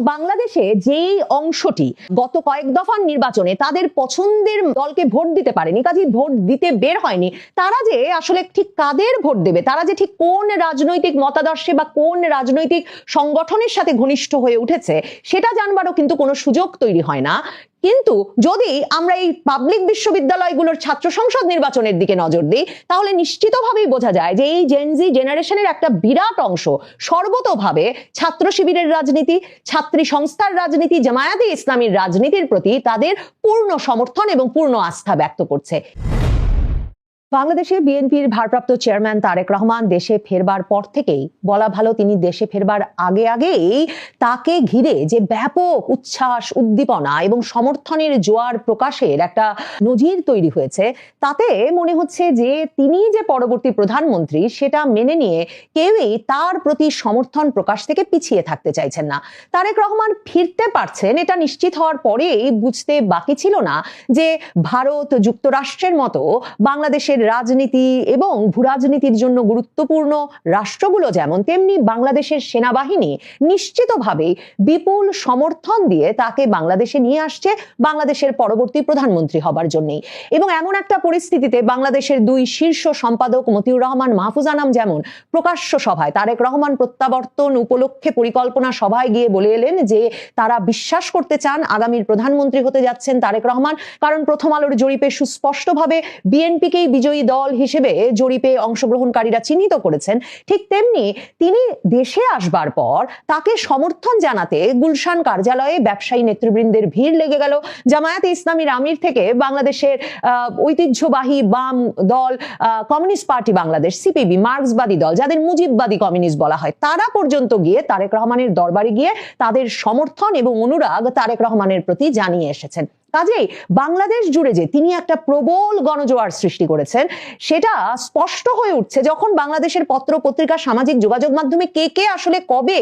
বাংলাদেশে যেই অংশটি গত কয়েক দফার নির্বাচনে তাদের পছন্দের দলকে ভোট দিতে পারেনি কাজে ভোট দিতে বের হয়নি, তারা যে আসলে ঠিক কাদের ভোট দেবে, তারা যে ঠিক কোন রাজনৈতিক মতাদর্শে বা কোন রাজনৈতিক সংগঠনের সাথে ঘনিষ্ঠ হয়ে উঠেছে, সেটা জানবারও কিন্তু কোনো সুযোগ তৈরি হয় না। কিন্তু যদি আমরা এই পাবলিক বিশ্ববিদ্যালয়গুলোর ছাত্র সংসদ নির্বাচনের দিকে নজর দিই, তাহলে নিশ্চিতভাবেই বোঝা যায় যে এই জেনজি জেনারেশনের একটা বিরাট অংশ সর্বতভাবে ছাত্র শিবিরের রাজনীতি, ছাত্রী সংস্থার রাজনীতি, জামায়াতে ইসলামীর রাজনীতির প্রতি তাদের পূর্ণ সমর্থন এবং পূর্ণ আস্থা ব্যক্ত করছে। বাংলাদেশে বিএনপির ভারপ্রাপ্ত চেয়ারম্যান তারেক রহমান দেশে ফেরবার পর থেকেই, বলা ভালো তিনি দেশে ফেরবার আগে আগেই তাকে ঘিরে যে ব্যাপক উচ্ছ্বাস, উদ্দীপনা এবং সমর্থনের জোয়ার প্রকাশের একটা নজির তৈরি হয়েছে, তাতে মনে হচ্ছে যে তিনি যে পরবর্তী প্রধানমন্ত্রী সেটা মেনে নিয়ে কেউই তার প্রতি সমর্থন প্রকাশ থেকে পিছিয়ে থাকতে চাইছেন না। তারেক রহমান ফিরতে পারছেন, এটা নিশ্চিত হওয়ার পরেই বুঝতে বাকি ছিল না যে ভারত যুক্তরাষ্ট্রের মতো বাংলাদেশের রাজনীতি এবং ভূরাজনীতির জন্য গুরুত্বপূর্ণ রাষ্ট্রগুলো যেমন, তেমনি বাংলাদেশের সেনাবাহিনী নিশ্চিতভাবেই বিপুল সমর্থন দিয়ে তাকে বাংলাদেশে নিয়ে আসছে বাংলাদেশের পরবর্তী প্রধানমন্ত্রী হবার জন্যই। এবং এমন একটা পরিস্থিতিতে বাংলাদেশের দুই শীর্ষ সম্পাদক মতিউর রহমান, মাহফুজ আনাম যেমন প্রকাশ্য সভায়, তারেক রহমান প্রত্যাবর্তন উপলক্ষে পরিকল্পনা সভায় গিয়ে বলে এলেন যে তারা বিশ্বাস করতে চান আগামীর প্রধানমন্ত্রী হতে যাচ্ছেন তারেক রহমান। কারণ প্রথম আলোর জরিপে সুস্পষ্টভাবে বিএনপিকেই বিজয়ী দল হিসেবে জরিপে অংশগ্রহণকারীরা চিহ্নিত করেছেন। ঠিক তেমনি তিনি দেশে আসবার পর তাকে সমর্থন জানাতে গুলশান কার্যালয়ে ব্যবসায়ী নেতৃবৃন্দের ভিড় লেগে গেল। জামায়াতে ইসলামীর আমির থেকে বাংলাদেশের ঐতিহ্যবাহী বাম দল কমিউনিস্ট পার্টি বাংলাদেশ, সিপিবি, মার্ক্সবাদী দল, যাদের মুজিববাদী কমিউনিস্ট বলা হয়, তারা পর্যন্ত গিয়ে তারেক রহমানের দরবারে গিয়ে তাদের সমর্থন এবং অনুরাগ তারেক রহমানের প্রতি জানিয়ে এসেছেন। কাজেই বাংলাদেশ জুড়ে যে তিনি একটা প্রবল গণজোয়ার সৃষ্টি করেছেন, সেটা স্পষ্ট হয়ে উঠছে যখন বাংলাদেশের পত্র পত্রিকা সামাজিক যোগাযোগ মাধ্যমে কে কে আসলে কবে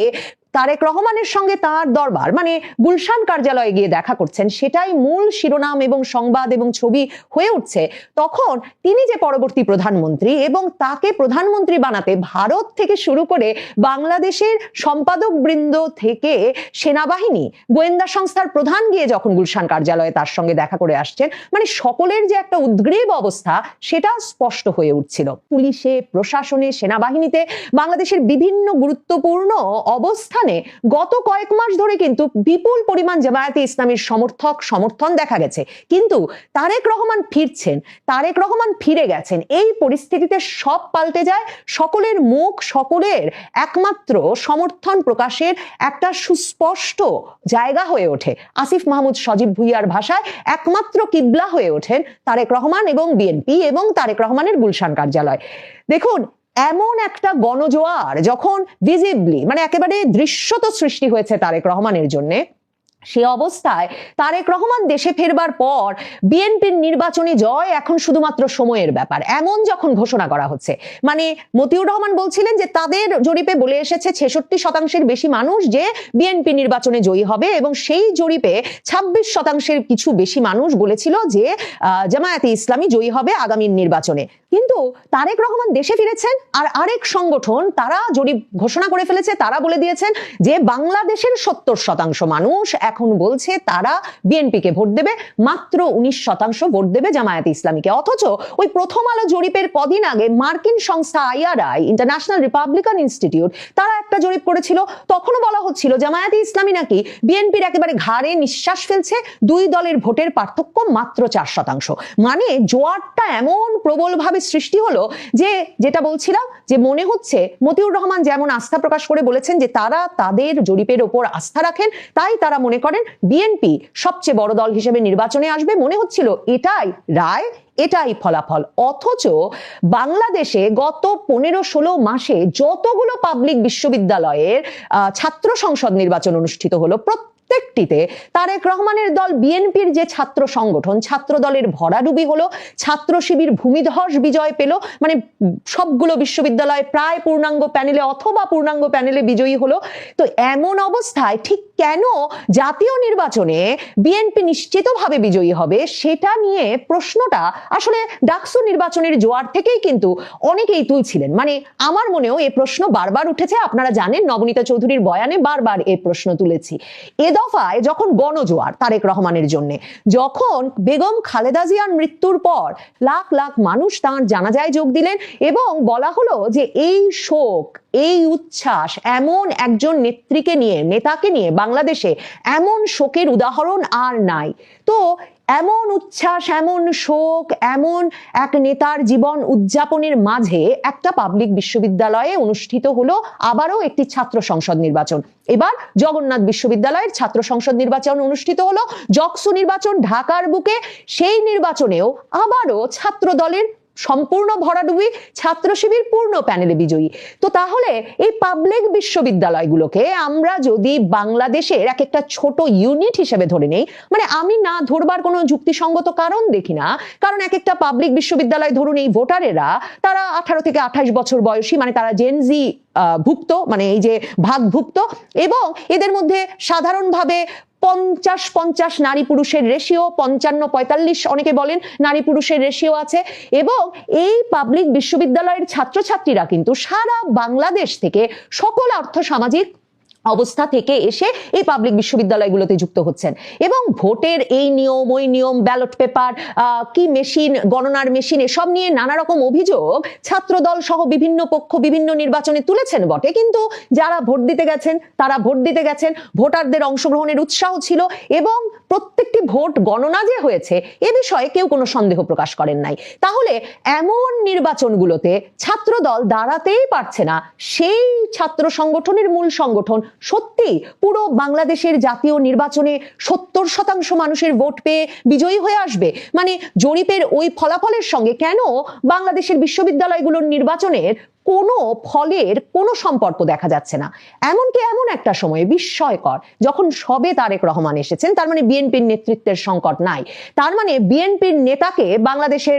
তারেক রহমানের সঙ্গে তার দরবার মানে গুলশান কার্যালয়ে গিয়ে দেখা করছেন, সেটাই মূল শিরোনাম এবং সংবাদ এবং ছবি হয়ে উঠছে। তখন তিনি যে পরবর্তী প্রধানমন্ত্রী এবং তাকে প্রধানমন্ত্রী বানাতে ভারত থেকে শুরু করে বাংলাদেশের সম্পাদক বৃন্দ থেকে সেনাবাহিনী, গোয়েন্দা সংস্থার প্রধান গিয়ে যখন গুলশান কার্যালয়ে তার সঙ্গে দেখা করে আসছেন মানে সকলের যে একটা উদ্গ্রীব অবস্থা, সেটা স্পষ্ট হয়ে উঠছিল। পুলিশে, প্রশাসনে, সেনাবাহিনীতে, বাংলাদেশের বিভিন্ন গুরুত্বপূর্ণ অবস্থানে গত কয়েক মাস ধরে কিন্তু বিপুল পরিমাণ জামায়াতে ইসলামীর সমর্থক সমর্থন দেখা গেছে। কিন্তু তারেক রহমান ফিরছেন, তারেক রহমান ফিরে গেছেন, এই পরিস্থিতিতে সব পাল্টে যায়, সকলের মুখ সকলের একমাত্র সমর্থন প্রকাশের একটা সুস্পষ্ট জায়গা হয়ে ওঠে। আসিফ মাহমুদ সজীব ভুইয়ার ভাষায় একমাত্র কিবলা হয়ে ওঠেন তারেক রহমান এবং বিএনপি এবং তারেক রহমানের গুলশান কার্যালয়। দেখুন এমন একটা গণজোয়ার যখন ভিজিবলি মানে একেবারে দৃশ্যত সৃষ্টি হয়েছে তারেক রহমানের জন্যে, সে অবস্থায় তারেক রহমান দেশে ফেরবার পর বিএনপির নির্বাচনী জয় এখন শুধুমাত্র সময়ের ব্যাপার। এমন যখন ঘোষণা করা হচ্ছে মানে মতিউর রহমান বলছিলেন যে তাদের জরিপে বলে এসেছে ছেষট্টি শতাংশের বেশি মানুষ যে বিএনপি নির্বাচনে জয়ী হবে এবং সেই জরিপে ছাব্বিশ শতাংশের কিছু বেশি মানুষ বলেছিল যে জামায়াতে ইসলামী জয়ী হবে আগামী নির্বাচনে। কিন্তু তারেক রহমান দেশে ফিরেছেন আর আরেক সংগঠন তারা জরিপ ঘোষণা করে ফেলেছে, তারা বলে দিয়েছেন যে বাংলাদেশের সত্তর শতাংশ মানুষ এখন বলছে তারা বিএনপিকে ভোট দেবে, মাত্র উনিশ শতাংশ ভোট দেবে জামায়াতে ইসলামীকে। অথচ ওই প্রথম আলো জরিপের কদিন আগে মার্কিন সংস্থা আইআরআই ইন্টারন্যাশনাল রিপাবলিকান ইনস্টিটিউট, তারা একটা জরিপ করেছিল। তখনও বলা হচ্ছিল জামায়াতে ইসলামী নাকি বিএনপির একেবারে ঘাড়ে নিঃশ্বাস ফেলছে, দুই দলের ভোটের পার্থক্য মাত্র চার শতাংশ। মানে জোয়ারটা এমন প্রবলভাবে সৃষ্টি হলো যে, যেটা বলছিলাম যে, মনে হচ্ছে মতিউর রহমান যেমন আস্থা প্রকাশ করে বলেছেন যে, তারা তাদের জরিপের ওপর আস্থা রাখেন, তাই তারা মনে করেন বিএনপি সবচেয়ে বড় দল হিসেবে নির্বাচনে আসবে। মনে হচ্ছিল এটাই রায়, এটাই ফলাফল। অথচ বাংলাদেশে গত পনেরো ষোলো মাসে যতগুলো পাবলিক বিশ্ববিদ্যালয়ের ছাত্র সংসদ নির্বাচন অনুষ্ঠিত হলো প্রত্যেকটিতে তারেক রহমানের দল বিএনপির যে ছাত্র সংগঠন ছাত্র দলের ভরাডুবি হলো, ছাত্র শিবির ভূমিধস বিজয় পেল মানে সবগুলো বিশ্ববিদ্যালয় প্রায় পূর্ণাঙ্গ প্যানেলে অথবা পূর্ণাঙ্গ প্যানেলে বিজয়ী হলো। তো এমন অবস্থায় ঠিক কেন জাতীয় নির্বাচনে বিএনপি নিশ্চিতভাবে বিজয়ী হবে সেটা নিয়ে প্রশ্নটা আসলে ডাকসু নির্বাচনের জোয়ার থেকেই কিন্তু অনেকেই তুলছিলেন। মানে আমার মনেও এই প্রশ্ন বারবার উঠেছে, আপনারা জানেন নবনীতা চৌধুরীর বয়ানে বারবার এই প্রশ্ন তুলেছি। এ দফায় যখন গণজোয়ার তারেক রহমানের জন্য, যখন বেগম খালেদা জিয়ার মৃত্যুর পর লাখ লাখ মানুষ তাঁর জানাজায় যোগ দিলেন এবং বলা হলো যে এই শোক এই উচ্ছ্বাস এমন একজন নেত্রীকে নিয়ে, নেতাকে নিয়ে বাংলাদেশে এমন শোকের উদাহরণ আর নাই। তো এমন উচ্ছ্বাস, এমন শোক, এমন এক নেতার জীবন উদযাপনের মাঝে একটা পাবলিক বিশ্ববিদ্যালয়ে অনুষ্ঠিত হলো আবারও একটি ছাত্র সংসদ নির্বাচন। এবার জগন্নাথ বিশ্ববিদ্যালয়ের ছাত্র সংসদ নির্বাচন অনুষ্ঠিত হলো। জকসু নির্বাচন ঢাকার বুকে, সেই নির্বাচনেও আবারও ছাত্র দলের সম্পূর্ণ ভরাডুবি ছাত্র শিবির পূর্ণ প্যানেলে বিজয়ী। তো তাহলে এই পাবলিক বিশ্ববিদ্যালয়গুলোকে আমরা যদি বাংলাদেশের এক একটা ছোট ইউনিট হিসেবে ধরে নেই মানে আমি না ধরবার কোনো যুক্তিসঙ্গত কারণ দেখি না, কারণ এক একটা পাবলিক বিশ্ববিদ্যালয় ধরুন এই ভোটারেরা, তারা আঠারো থেকে আঠাশ বছর বয়সী মানে তারা জেনজি ভুক্ত মানে এই যে ভাগভুক্ত, এবং এদের মধ্যে সাধারণভাবে পঞ্চাশ পঞ্চাশ নারী পুরুষের রেশিও পঞ্চান্ন পঁয়তাল্লিশ অনেকে বলেন নারী পুরুষের রেশিও আছে। এবং এই পাবলিক বিশ্ববিদ্যালয়ের ছাত্রছাত্রীরা কিন্তু সারা বাংলাদেশ থেকে সকল অর্থ সামাজিক অবস্থা থেকে এসে এই পাবলিক বিশ্ববিদ্যালয়গুলোতে যুক্ত হচ্ছেন। এবং ভোটের এই নিয়ম, ওই নিয়ম ব্যালট পেপার কি মেশিন গণনার মেশিন এসব নিয়ে নানা রকম অভিযোগ ছাত্রদল সহ বিভিন্ন পক্ষ বিভিন্ন নির্বাচনে তুলেছেন বটে। কিন্তু যারা ভোট দিতে গেছেন, তারা ভোট দিতে গেছেন, ভোটারদের অংশগ্রহণের উৎসাহ ছিল এবং প্রত্যেকটি ভোট গণনা যে হয়েছে, এ বিষয়ে কেউ কোনো সন্দেহ প্রকাশ করেন নাই। তাহলে এমন নির্বাচনগুলোতে ছাত্রদল দাঁড়াতেই পারছে না। সেই ছাত্র সংগঠনের মূল সংগঠন সত্যি পুরো বাংলাদেশের জাতীয় নির্বাচনে সত্তর শতাংশ মানুষের ভোট পেয়ে বিজয়ী হয়ে আসবে? মানে জরিপের ওই ফলাফলের সঙ্গে কেন বাংলাদেশের বিশ্ববিদ্যালয়গুলোর নির্বাচনের কোনো ফলের কোনো সম্পর্ক দেখা যাচ্ছে না। এমনকি এমন একটা সময়ে বিস্ময়কর, যখন সবে তারেক রহমান এসেছেন, তার মানে বিএনপির নেতৃত্বের সংকট নাই। তার মানে বিএনপির নেতাকে বাংলাদেশের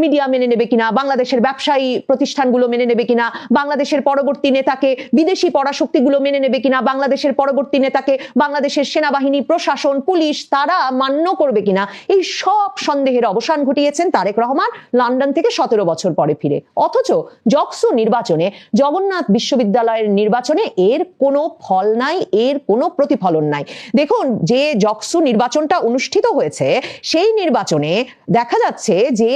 মিডিয়া মেনে নেবে কিনা, বাংলাদেশের ব্যবসায়ী প্রতিষ্ঠানগুলো মেনে নেবে কিনা, বাংলাদেশের পরবর্তী নেতাকে বিদেশি পরাশক্তিগুলো মেনে নেবে কিনা, বাংলাদেশের পরবর্তী নেতাকে বাংলাদেশের সেনাবাহিনী, প্রশাসন, পুলিশ তারা মান্য করবে কিনা, এই সব সন্দেহের অবসান ঘটিয়েছেন তারেক রহমান লন্ডন থেকে সতেরো বছর পরে ফিরে। অথচ জকস নির্বাচনে জগন্নাথ বিশ্ববিদ্যালয়ের নির্বাচনে এর কোনো ফল নাই, এর কোনো প্রতিফলন নাই। দেখুন, যে জকসু নির্বাচনটা অনুষ্ঠিত হয়েছে, সেই নির্বাচনে দেখা যাচ্ছে যে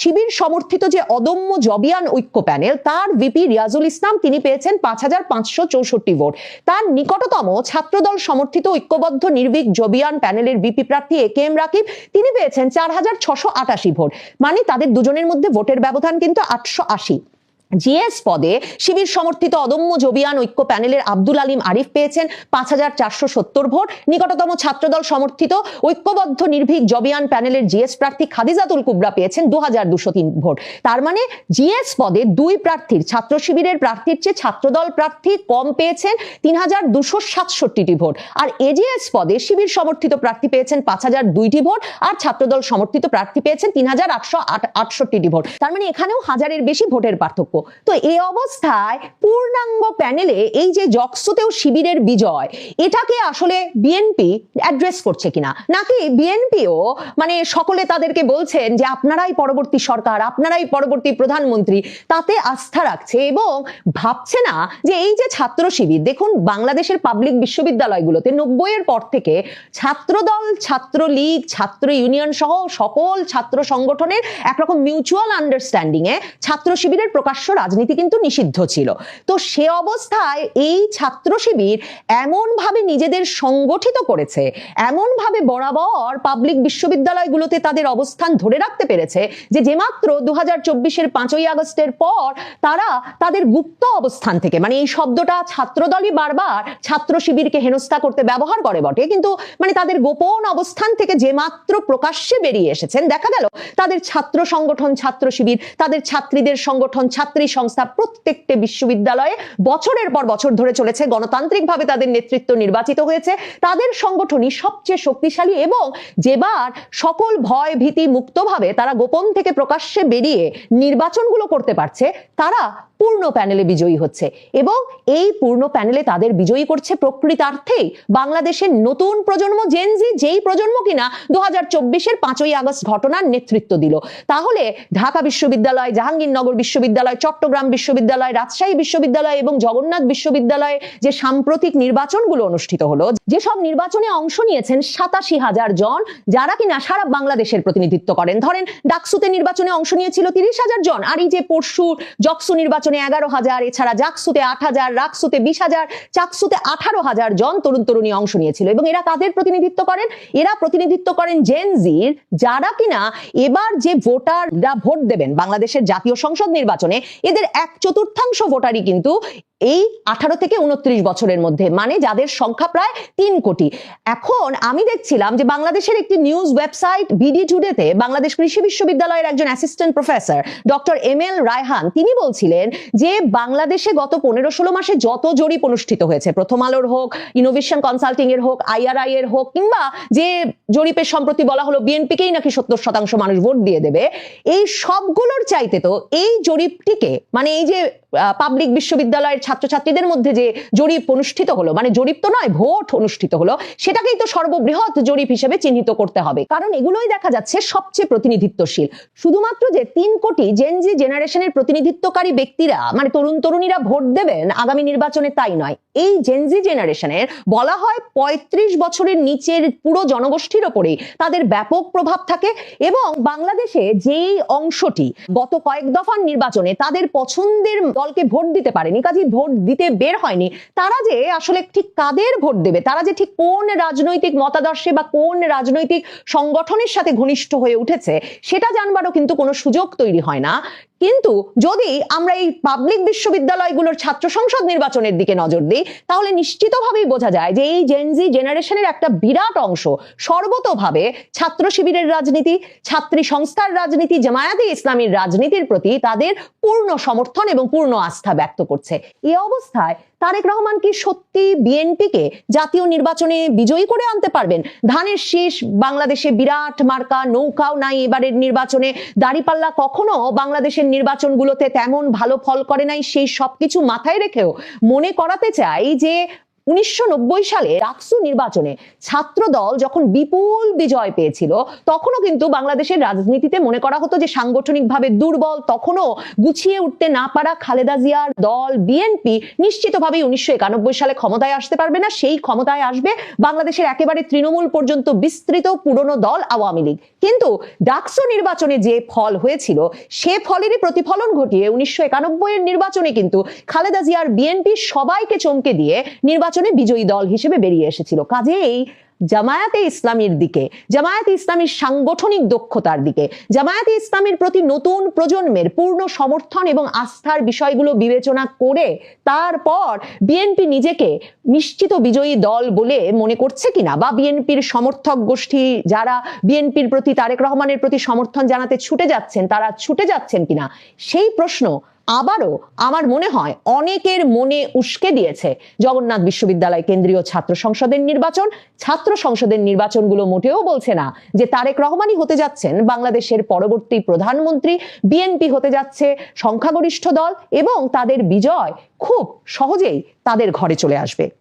শিবির সমর্থিত যে অদম্য জবিয়ান ঐক্য প্যানেল, তার ভিপি রিয়াজুল ইসলাম তিনি পেয়েছেন পাঁচ হাজার পাঁচশো চৌষট্টি ভোট। তার নিকটতম ছাত্রদল সমর্থিত ঐক্যবদ্ধ নির্ভীক জবিয়ান প্যানেলের ভিপি প্রার্থী এ কে এম রাকিব, তিনি পেয়েছেন চার হাজার ছশো আটাশি ভোট। মানে তাদের দুজনের মধ্যে ভোটের ব্যবধান কিন্তু আটশো আশি। জিএস পদে শিবির সমর্থিত অদম্য জবিয়ান ঐক্য প্যানেলের আব্দুল আলিম আরিফ পেয়েছেন পাঁচ হাজার চারশো সত্তর ভোট। নিকটতম ছাত্রদল সমর্থিত ঐক্যবদ্ধ নির্ভীক জবিয়ান প্যানেলের জিএস প্রার্থী খাদিজাতুল কুবরা পেয়েছেন দু হাজার দুশো তিন ভোট। তার মানে জিএস পদে দুই প্রার্থীর ছাত্র শিবিরের প্রার্থীর চেয়ে ছাত্রদল প্রার্থী কম পেয়েছেন তিন হাজার দুশো সাতষট্টিটি ভোট। আর এজিএস পদে শিবির সমর্থিত প্রার্থী পেয়েছেন পাঁচ হাজার দুইটি ভোট আর ছাত্রদল সমর্থিত প্রার্থী পেয়েছেন তিন হাজার আটশো আটষট্টিটি ভোট। তার মানে এখানেও হাজারের বেশি ভোটের পার্থক্য। তো এই অবস্থায় পূর্ণাঙ্গ প্যানেলে এই যে জকসুতেও শিবিরের বিজয়, এটাকে আসলে বিএনপি অ্যাড্রেস করছে কিনা? নাকি বিএনপিও মানে সকলে তাদেরকে বলছেন যে আপনারাই পরবর্তী সরকার, আপনারাই পরবর্তী প্রধানমন্ত্রী, তাতে আস্থা রাখছে এবং ভাবছে না যে এই যে ছাত্র শিবির, দেখুন বাংলাদেশের পাবলিক বিশ্ববিদ্যালয়গুলোতে নব্বইয়ের পর থেকে ছাত্রদল, ছাত্রলীগ, ছাত্র ইউনিয়ন সহ সকল ছাত্র সংগঠনের একরকম মিউচুয়াল আন্ডারস্ট্যান্ডিং এ ছাত্র শিবিরের প্রকাশ্য রাজনীতি কিন্তু নিষিদ্ধ ছিল। তো সে অবস্থায় এই ছাত্র শিবির এমনভাবে নিজেদের সংগঠিত করেছে, এমনভাবে বরাবর পাবলিক বিশ্ববিদ্যালয়গুলোতে তাদের অবস্থান ধরে রাখতে পেরেছে যে যে মাত্র দু হাজার চব্বিশের পাঁচই আগস্টের পর তারা তাদের গুপ্ত অবস্থান থেকে মানে এই শব্দটা ছাত্রদলই বারবার ছাত্র শিবিরকে হেনস্থা করতে ব্যবহার করে বটে, কিন্তু মানে তাদের গোপন অবস্থান থেকে যে মাত্র প্রকাশ্যে বেরিয়ে এসেছেন, দেখা গেল তাদের ছাত্র সংগঠন, ছাত্র শিবির, তাদের ছাত্রীদের সংগঠন, ছাত্রী সংস্থা প্রত্যেকটি বিশ্ববিদ্যালয়ে বছরের পর বছর ধরে চলেছে। গণতান্ত্রিকভাবে তাদের নেতৃত্ব নির্বাচিত হয়েছে। তাদের সংগঠনই সবচেয়ে শক্তিশালী এবং যেবার সকল ভয় ভীতি মুক্তভাবে তারা গোপন থেকে প্রকাশ্যে বেরিয়ে নির্বাচনগুলো করতে পারছে, তারা পূর্ণ প্যানেলে বিজয়ী হচ্ছে। এবং এই পূর্ণ প্যানেলে তাদের বিজয়ী করছে প্রকৃতার্থেই বাংলাদেশের নতুন প্রজন্ম জেনজি যেই প্রজন্ম কিনা দু হাজার চব্বিশের পাঁচই আগস্ট ঘটনার নেতৃত্ব দিল। তাহলে ঢাকা বিশ্ববিদ্যালয়, জাহাঙ্গীরনগর বিশ্ববিদ্যালয়, চট্টগ্রাম বিশ্ববিদ্যালয়, রাজশাহী বিশ্ববিদ্যালয় এবং জগন্নাথ বিশ্ববিদ্যালয়ে যে সাম্প্রতিক নির্বাচনগুলো অনুষ্ঠিত হলো যেসব নির্বাচনে অংশ নিয়েছেন সাতাশি হাজার জন, যারা কিনা সারা বাংলাদেশের প্রতিনিধিত্ব করেন। ধরেন ডাকসুতে নির্বাচনে অংশ নিয়েছিল তিরিশ হাজার জন, আর এই যে পরশু জকসু নির্বাচনে এগারো হাজার, এছাড়া জাকসুতে আট হাজার, রাকসুতে বিশ হাজার, চাকসুতে আঠারো হাজার জন তরুণ তরুণী অংশ নিয়েছিল। এবং এরা কাদের প্রতিনিধিত্ব করেন? এরা প্রতিনিধিত্ব করেন জেনজির যারা কিনা এবার যে ভোটাররা ভোট দেবেন, বাংলাদেশের জাতীয় সংসদ নির্বাচনে, এদের এক চতুর্থাংশ ভোটারই কিন্তু এই আঠারো থেকে উনত্রিশ বছরের মধ্যে মানে যাদের সংখ্যা প্রায় তিন কোটি। এখন আমি দেখছিলাম যে বাংলাদেশের একটি নিউজ ওয়েবসাইট বিডি টুডেতে বাংলাদেশ কৃষি বিশ্ববিদ্যালয়ের একজন assistant professor doctor M L Raihan তিনি বলছিলেন যে বাংলাদেশে গত পনেরো ষোলো মাসে যত জরিপ অনুষ্ঠিত হয়েছে, প্রথম আলোর হোক ইনোভেশন কনসাল্টিং এর হোক আইআরআই এর হোক, কিংবা যে জরিপের সম্প্রতি বলা হলো বিএনপিকেই নাকি সত্তর শতাংশ মানুষ ভোট দিয়ে দেবে, এই সবগুলোর চাইতে তো এই জরিপটিকে মানে এই যে পাবলিক বিশ্ববিদ্যালয়ের ছাত্রছাত্রীদের মধ্যে যে জরিপ অনুষ্ঠিত হলো মানে জরিপ তো নয়, ভোট অনুষ্ঠিত হলো, সেটাকেই তো সর্ববৃহৎ জরিপ হিসেবে চিহ্নিত করতে হবে। কারণ এগুলোই দেখা যাচ্ছে সবচেয়ে প্রতিনিধিত্বশীল। শুধুমাত্র যে তিন কোটি জেনজি জেনারেশনের প্রতিনিধিত্বকারী ব্যক্তিরা মানে তরুণ তরুণীরা ভোট দেবেন আগামী নির্বাচনে তাই নয়। এই জেনজি জেনারেশনের বলা হয় পঁয়ত্রিশ বছরের নিচের পুরো জনগোষ্ঠীর ওপরেই তাদের ব্যাপক প্রভাব থাকে এবং বাংলাদেশে যেই অংশটি গত কয়েক দফার নির্বাচনে তাদের পছন্দের দলকে ভোট দিতে পারেনি কাজে ভোট দিতে বের হয়নি, তারা যে আসলে ঠিক কাদের ভোট দেবে? তারা যে ঠিক কোন রাজনৈতিক মতাদর্শে বা কোন রাজনৈতিক সংগঠনের সাথে ঘনিষ্ঠ হয়ে উঠেছে, সেটা জানবারও কিন্তু কোনো সুযোগ তৈরি হয় না। কিন্তু যদি আমরা এই পাবলিক বিশ্ববিদ্যালয়গুলোর ছাত্র সংসদ নির্বাচনের দিকে নজর দিই, তাহলে নিশ্চিতভাবেই বোঝা যায় যে এই জেনজি জেনারেশনের একটা বিরাট অংশ সর্বতভাবে ছাত্র শিবিরের রাজনীতি, ছাত্রী সংস্থার রাজনীতি, জামায়াতে ইসলামীর রাজনীতির প্রতি তাদের পূর্ণ সমর্থন এবং পূর্ণ আস্থা ব্যক্ত করছে। এই অবস্থায় তারেক রহমান কি সত্যি বিএনপিকে জাতীয় নির্বাচনে বিজয়ী করে আনতে পারবেন? ধানের শীষ, বাংলাদেশে বিরাট মার্কা, নৌকাও নাই এবারের নির্বাচনে। দাড়িপাল্লা কখনো বাংলাদেশের নির্বাচনগুলোতে তেমন ভালো ফল করে নাই, সেই সবকিছু মাথায় রেখেও মনে করাতে চাই যে উনিশশো নব্বই সালে রাকসু নির্বাচনে ছাত্র দল যখন বিপুল বিজয় পেয়েছিল, তখনও কিন্তু বাংলাদেশের রাজনীতিতে মনে করা হতো যে সাংগঠনিকভাবে দুর্বল, তখনও গুছিয়ে উঠতে না পারা খালেদা জিয়ার দল বিএনপি নিশ্চিতভাবেই উনিশশো সালে ক্ষমতায় আসতে পারবে না। সেই ক্ষমতায় আসবে বাংলাদেশের একেবারে তৃণমূল পর্যন্ত বিস্তৃত পুরনো দল আওয়ামী লীগ। কিন্তু ডাকসু নির্বাচনে যে ফল হয়েছিল, সে ফলেরই প্রতিফলন ঘটিয়ে উনিশশো একানব্বই এর নির্বাচনে কিন্তু খালেদা জিয়ার বিএনপি সবাইকে চমকে দিয়ে নির্বাচনে বিজয়ী দল হিসেবে বেরিয়ে এসেছিল। কাজেই জামায়াতে ইসলামীর দিকে, জামায়াতে ইসলামীর সাংগঠনিক দক্ষতার দিকে, জামায়াতে ইসলামের প্রতি নতুন প্রজন্মের পূর্ণ সমর্থন এবং আস্থার বিষয়গুলো বিবেচনা করে তারপর বিএনপি নিজেকে নিশ্চিত বিজয়ী দল বলে মনে করছে কিনা বা বিএনপির সমর্থক গোষ্ঠী যারা বিএনপির প্রতি তারেক রহমানের প্রতি সমর্থন জানাতে ছুটে যাচ্ছেন, তারা ছুটে যাচ্ছেন কিনা? সেই প্রশ্ন আবারও আমার মনে হয় অনেকের মনে উস্কে দিয়েছে জগন্নাথ বিশ্ববিদ্যালয় কেন্দ্রীয় ছাত্র সংসদের নির্বাচন। ছাত্র সংসদের নির্বাচনগুলো মোটেও বলছে না যে তারেক রহমানই হতে যাচ্ছেন। বাংলাদেশের পরবর্তী প্রধানমন্ত্রী বিএনপি হতে যাচ্ছে সংখ্যাগরিষ্ঠ দল এবং তাদের বিজয় খুব সহজেই তাদের ঘরে চলে আসবে।